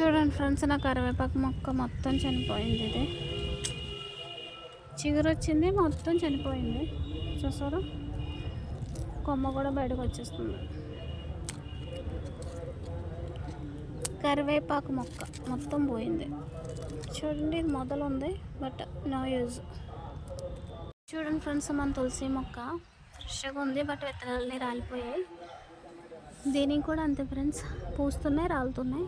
చూడండి ఫ్రెండ్స్ నా కరివేపాకు మొక్క మొత్తం చనిపోయింది ఇది. చిగురు వచ్చింది మొత్తం చనిపోయింది. చూసారా? కొమ్మ కూడా బయటకు వచ్చేస్తుంది. కరివేపాకు మొక్క మొత్తం పోయింది. చూడండి ఇది మొదలు ఉంది బట్ నో యూజ్. చూడండి ఫ్రెండ్స్ మన తులసి మొక్క ఫ్రెష్గా ఉంది బట్ విత్తనాలన్నీ రాలిపోయాయి. దీనికి కూడా అంతే ఫ్రెండ్స్ పూస్తున్నాయి రాలుతున్నాయి.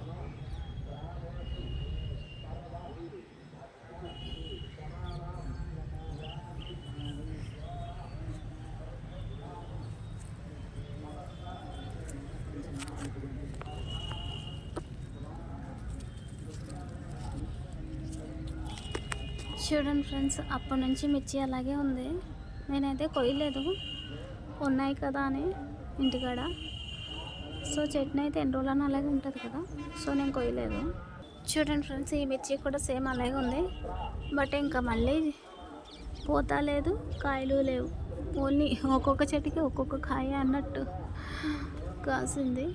చూడండి ఫ్రెండ్స్ అప్పటి నుంచి మిర్చి అలాగే ఉంది. నేనైతే కొయ్యలేదు. ఉన్నాయి కదా అని ఇంటికాడ. సో చట్నీ అయితే ఎన్ని రోజులన్నా అలాగే ఉంటుంది కదా. సో నేను కొయ్యలేదు. చూడండి ఫ్రెండ్స్ ఈ మిర్చి కూడా సేమ్ అలాగే ఉంది. బట్ ఇంకా మళ్ళీ పోతా లేదు కాయలు లేవు. ఓన్లీ ఒక్కొక్క చెట్టుకి ఒక్కొక్క కాయ అన్నట్టు కాసింది.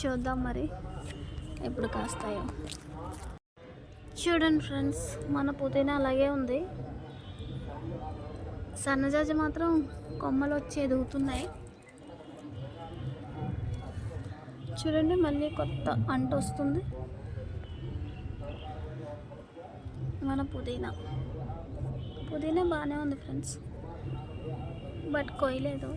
చూద్దాం మరి ఎప్పుడు కాస్తాయో. చూడండి ఫ్రెండ్స్ మన పుదీనా అలాగే ఉంది. సన్నజాజి మాత్రం కొమ్మలు వచ్చి ఎదుగుతున్నాయి. చూడండి మళ్ళీ కొత్త అంట వస్తుంది. మన పుదీనా. పుదీనా బాగానే ఉంది ఫ్రెండ్స్ బట్ కొయ్యలేదు.